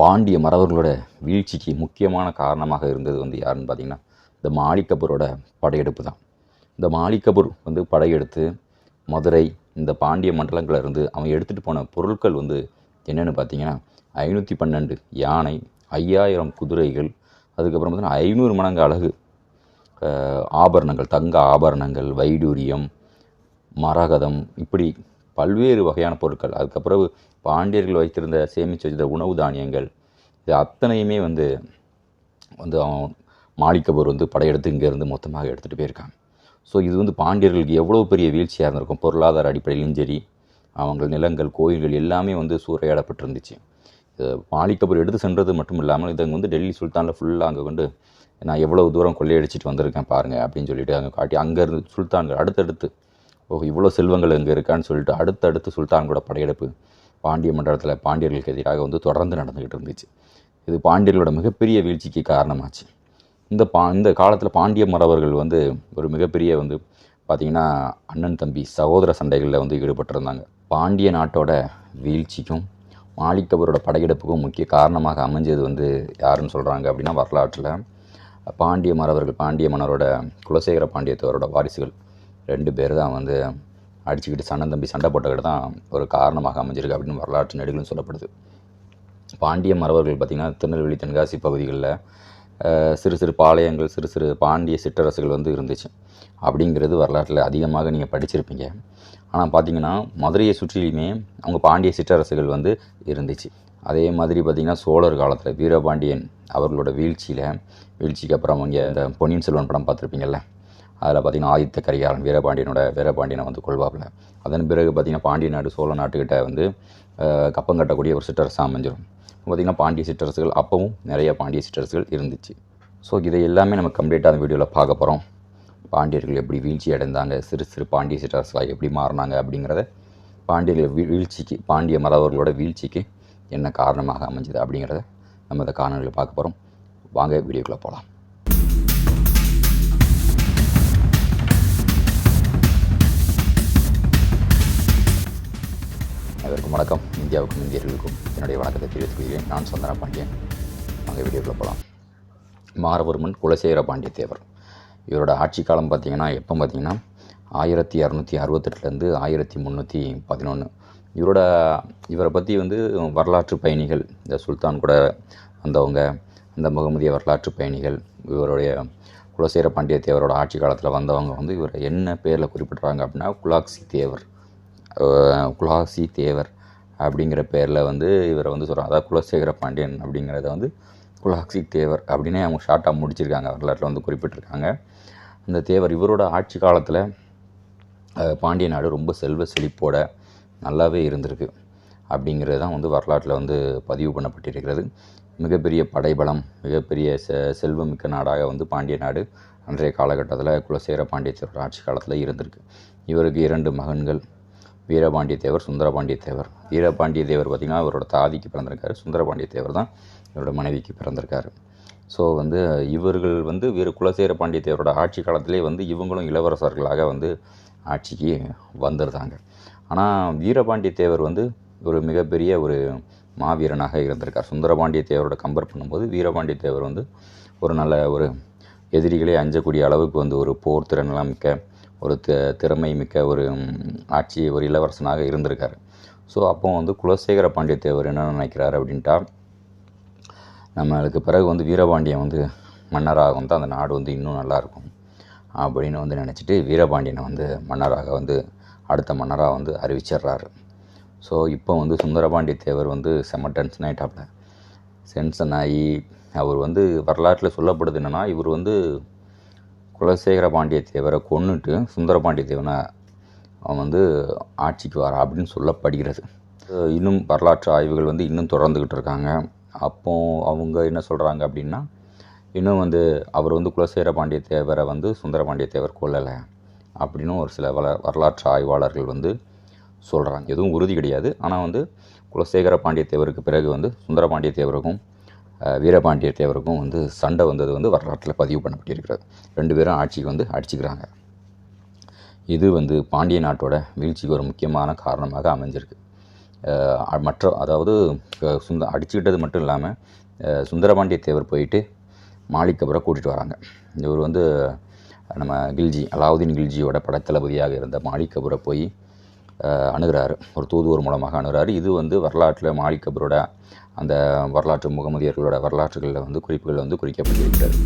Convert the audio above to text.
பாண்டிய மறவர்களோட வீழ்ச்சிக்கு முக்கியமான காரணமாக இருந்தது வந்து யாருன்னு பார்த்தீங்கன்னா இந்த மாலிகபூரோட படையெடுப்பு தான். இந்த மாலிகபூர் வந்து படையெடுத்து மதுரை இந்த பாண்டிய மண்டலங்களில் இருந்து அவன் எடுத்துகிட்டு போன பொருட்கள் வந்து என்னென்னு பார்த்தீங்கன்னா ஐநூற்றி பன்னெண்டு யானை ஐயாயிரம் குதிரைகள் அதுக்கப்புறம் பார்த்தீங்கன்னா ஐநூறு மடங்கு அழகு ஆபரணங்கள் தங்க ஆபரணங்கள் வைடூரியம் மரகதம் இப்படி பல்வேறு வகையான பொருட்கள். அதுக்கப்புறம் பாண்டியர்கள் வைத்திருந்த சேமித்து வச்சிருந்த உணவு தானியங்கள். இது அத்தனையுமே வந்து வந்து அவன் மாளிகபூர் வந்து படையெடுத்து இங்கேருந்து மொத்தமாக எடுத்துகிட்டு போயிருக்காங்க. ஸோ இது வந்து பாண்டியர்களுக்கு எவ்வளோ பெரிய வீழ்ச்சியாக இருந்திருக்கும். பொருளாதார அடிப்படையிலும் சரி அவங்க நிலங்கள் கோயில்கள் எல்லாமே வந்து சூறையாடப்பட்டிருந்துச்சு. இது எடுத்து சென்றது மட்டும் இல்லாமல் இதை வந்து டெல்லி சுல்தானில் ஃபுல்லாக அங்கே கொண்டு நான் எவ்வளோ தூரம் கொள்ளையடிச்சிட்டு வந்திருக்கேன் பாருங்கள் அப்படின்னு சொல்லிட்டு அங்கே காட்டி அங்கேருந்து சுல்தான்கள் அடுத்தடுத்து ஓ இவ்வளோ செல்வங்கள் இங்கே இருக்கான்னு சொல்லிட்டு அடுத்தடுத்து சுல்தான்களோட படையெடுப்பு பாண்டிய மண்டலத்தில் பாண்டியர்களுக்கு எதிராக வந்து தொடர்ந்து நடந்துக்கிட்டு இருந்துச்சு. இது பாண்டியர்களோட மிகப்பெரிய வீழ்ச்சிக்கு காரணமாச்சு. இந்த பா இந்த காலத்தில் பாண்டிய மறவர்கள் வந்து ஒரு மிகப்பெரிய வந்து பார்த்திங்கன்னா அண்ணன் தம்பி சகோதர சண்டைகளில் வந்து ஈடுபட்டிருந்தாங்க பாண்டிய நாட்டோட வீழ்ச்சிக்கும் மாளிகவரோட படையெடுப்புக்கும் முக்கிய காரணமாக அமைஞ்சது வந்து யாருன்னு சொல்கிறாங்க அப்படின்னா வரலாற்றில் பாண்டிய மறவர்கள் பாண்டிய மன்னரோட குலசேகர பாண்டியத்தவரோட வாரிசுகள். ரெண்டு பேர் தான் வந்து அடிச்சுக்கிட்டு சண்டை தம்பி சண்டை போட்டக்கிட்டு தான் ஒரு காரணமாக அமைஞ்சிருக்கு அப்படின்னு வரலாற்று நெடுகளும் சொல்லப்படுது. பாண்டிய மரபர்கள் பார்த்திங்கன்னா திருநெல்வேலி தென்காசி பகுதிகளில் சிறு சிறு பாளையங்கள் சிறு சிறு பாண்டிய சிற்றரசுகள் வந்து இருந்துச்சு. அப்படிங்கிறது வரலாற்றில் அதிகமாக நீங்கள் படிச்சிருப்பீங்க. ஆனால் பார்த்தீங்கன்னா மதுரையை சுற்றிலுமே அவங்க பாண்டிய சிற்றரசுகள் வந்து இருந்துச்சு. அதே மாதிரி பார்த்திங்கன்னா சோழர் காலத்தில் வீரபாண்டியன் அவர்களோட வீழ்ச்சியில் வீழ்ச்சிக்கு அப்புறம் அவங்க இந்த பொன்னியின் செல்வன் படம் பார்த்துருப்பீங்கல்ல அதில் பார்த்திங்கன்னா ஆதித்த கரிகாலன் வீரபாண்டியனோட வீரபாண்டியனை வந்து கொள்வாப்பில் அதன் பிறகு பார்த்திங்கன்னா பாண்டிய நாடு சோழ நாட்டுக்கிட்ட வந்து கப்பம் கட்டக்கூடிய ஒரு சிற்றரசு அமைஞ்சிரும். பார்த்திங்கன்னா பாண்டிய சிற்றரசுகள் அப்பவும் நிறைய பாண்டிய சிற்றரசுகள் இருந்துச்சு. ஸோ இதை எல்லாமே நம்ம கம்ப்ளீட்டாக அந்த வீடியோவில் பார்க்க போகிறோம் பாண்டியர்கள் எப்படி வீழ்ச்சி அடைந்தாங்க சிறு சிறு பாண்டிய சிற்றரசுகளாக எப்படி மாறினாங்க அப்படிங்கிறத பாண்டியர்கள் வீழ்ச்சிக்கு பாண்டிய மறவர்களோட வீழ்ச்சிக்கு என்ன காரணமாக அமைஞ்சது அப்படிங்கிறத நம்ம இந்த காணொலியில் பார்க்க போகிறோம் வாங்க வீடியோக்குள்ளே போகலாம். அனைவருக்கும் வணக்கம். இந்தியாவுக்கும் இந்தியர்களுக்கும் என்னுடைய வணக்கத்தை தெரிவித்துக் கொள்கிறேன். நான் சந்தன பாண்டியன். வாங்க வீடியோக்குள்ளே போகலாம் மாரவர்மன் குலசேகர பாண்டிய தேவர் இவரோட ஆட்சி காலம் பார்த்தீங்கன்னா எப்போ பார்த்தீங்கன்னா ஆயிரத்தி இரநூத்தி அறுபத்தெட்டுலேருந்து ஆயிரத்தி முந்நூற்றி பதினொன்று இவரோட இவரை பற்றி வந்து வரலாற்று பயணிகள் இந்த சுல்தான் கூட வந்தவங்க இந்த முகமதிய வரலாற்று பயணிகள் இவருடைய குலசேகர பாண்டிய தேவரோட ஆட்சி காலத்தில் வந்தவங்க வந்து இவரை என்ன பேரில் குறிப்பிட்றாங்க அப்படின்னா குலாக்சி தேவர். குலாசி தேவர் அப்படிங்கிற பேரில் வந்து இவரை வந்து சொல்கிறாங்க அதாவது குலசேகர பாண்டியன் அப்படிங்கிறத வந்து குலாசி தேவர் அப்படின்னே அவங்க ஷார்ட்டாக முடிச்சிருக்காங்க. வரலாற்றில் வந்து குறிப்பிட்டிருக்காங்க. அந்த தேவர் இவரோட ஆட்சி காலத்தில் பாண்டிய நாடு ரொம்ப செல்வ செழிப்போட நல்லாவே இருந்திருக்கு அப்படிங்கிறது தான் வந்து வரலாற்றில் வந்து பதிவு பண்ணப்பட்டிருக்கிறது. மிகப்பெரிய படைபலம் மிகப்பெரிய செ செல்வமிக்க நாடாக வந்து பாண்டிய நாடு அன்றைய காலகட்டத்தில் குலசேகர பாண்டியத்தேவர் ஆட்சி காலத்தில் இருந்திருக்கு. இவருக்கு இரண்டு மகன்கள் வீரபாண்டிய தேவர் சுந்தரபாண்டிய தேவர். வீரபாண்டிய தேவர் பார்த்திங்கன்னா அவரோட தாதிக்கு பிறந்திருக்காரு. சுந்தரபாண்டிய தேவர் தான் இவரோட மனைவிக்கு பிறந்திருக்காரு. ஸோ வந்து இவர்கள் வந்து வீர குலசேகர பாண்டிய தேவரோட ஆட்சி காலத்திலே வந்து இவங்களும் இளவரசர்களாக வந்து ஆட்சிக்கு வந்திருந்தாங்க. ஆனால் வீரபாண்டிய தேவர் வந்து ஒரு மிகப்பெரிய ஒரு மாவீரனாக இருந்திருக்கார். சுந்தரபாண்டிய தேவரோட கம்பேர் பண்ணும்போது வீரபாண்டிய தேவர் வந்து ஒரு நல்ல ஒரு எதிரிகளே அஞ்சக்கூடிய அளவுக்கு வந்து ஒரு போர் திறனெல்லாம் மிக்க ஒரு தி திறமை மிக்க ஒரு ஆட்சி ஒரு இளவரசனாக இருந்திருக்கார். ஸோ அப்போ வந்து குலசேகர பாண்டிய தேவர் என்ன நினைக்கிறார் அப்படின்ட்டா நம்மளுக்கு பிறகு வந்து வீரபாண்டியன் வந்து மன்னராக வந்து அந்த நாடு வந்து இன்னும் நல்லாயிருக்கும் அப்படின்னு வந்து நினச்சிட்டு வீரபாண்டியனை வந்து மன்னராக வந்து அடுத்த மன்னராக வந்து அறிவிச்சிடுறாரு ஸோ இப்போ வந்து சுந்தரபாண்டிய தேவர் வந்து செம்ம டென்ஷன் ஆகிட்டாப்ல சென்சன் ஆகி அவர் வந்து வரலாற்றில் சொல்லப்படுது என்னென்னா இவர் வந்து குலசேகர பாண்டிய தேவரை கொன்னுட்டு சுந்தரபாண்டிய தேவனை அவன் வந்து ஆட்சிக்கு வரா அப்படின்னு சொல்லப்படுகிறது. இன்னும் வரலாற்று ஆய்வுகள் வந்து இன்னும் தொடர்ந்துக்கிட்டு இருக்காங்க. அப்போ அவங்க என்ன சொல்கிறாங்க அப்படின்னா இன்னும் வந்து அவர் வந்து குலசேகர பாண்டிய தேவரை வந்து சுந்தரபாண்டிய தேவர் கொல்லலை அப்படின்னு ஒரு சில வள வரலாற்று ஆய்வாளர்கள் வந்து சொல்கிறாங்க எதுவும் உறுதி கிடையாது. ஆனால் வந்து குலசேகர பாண்டிய தேவருக்கு பிறகு வந்து சுந்தரபாண்டிய தேவருக்கும் வீரபாண்டிய தேவருக்கும் வந்து சண்டை வந்தது வந்து வரலாற்றில் பதிவு பண்ணப்பட்டிருக்கிறது. ரெண்டு பேரும் ஆட்சிக்கு வந்து அடிச்சுக்கிறாங்க. இது வந்து பாண்டிய நாட்டோட வீழ்ச்சிக்கு ஒரு முக்கியமான காரணமாக அமைஞ்சிருக்கு. மற்ற அதாவது சுந்த அடிச்சுக்கிட்டது மட்டும் இல்லாமல் சுந்தரபாண்டிய தேவர் போயிட்டு மாலிக்கபுரை கூட்டிகிட்டு வராங்க. இவர் வந்து நம்ம கில்ஜி அலாவுதீன் கில்ஜியோட படத்தளபதியாக இருந்த மாலிக்கபுரை போய் அணுகிறாரு. ஒரு தூதுவர் மூலமாக அணுகிறாரு. இது வந்து வரலாற்றில் மாலிக்கபுரோட அந்த வரலாற்று முகமதியர்களோட வரலாற்றுகளில் வந்து குறிப்புகள் வந்து குறிக்கப்பட்டிருக்கிறது.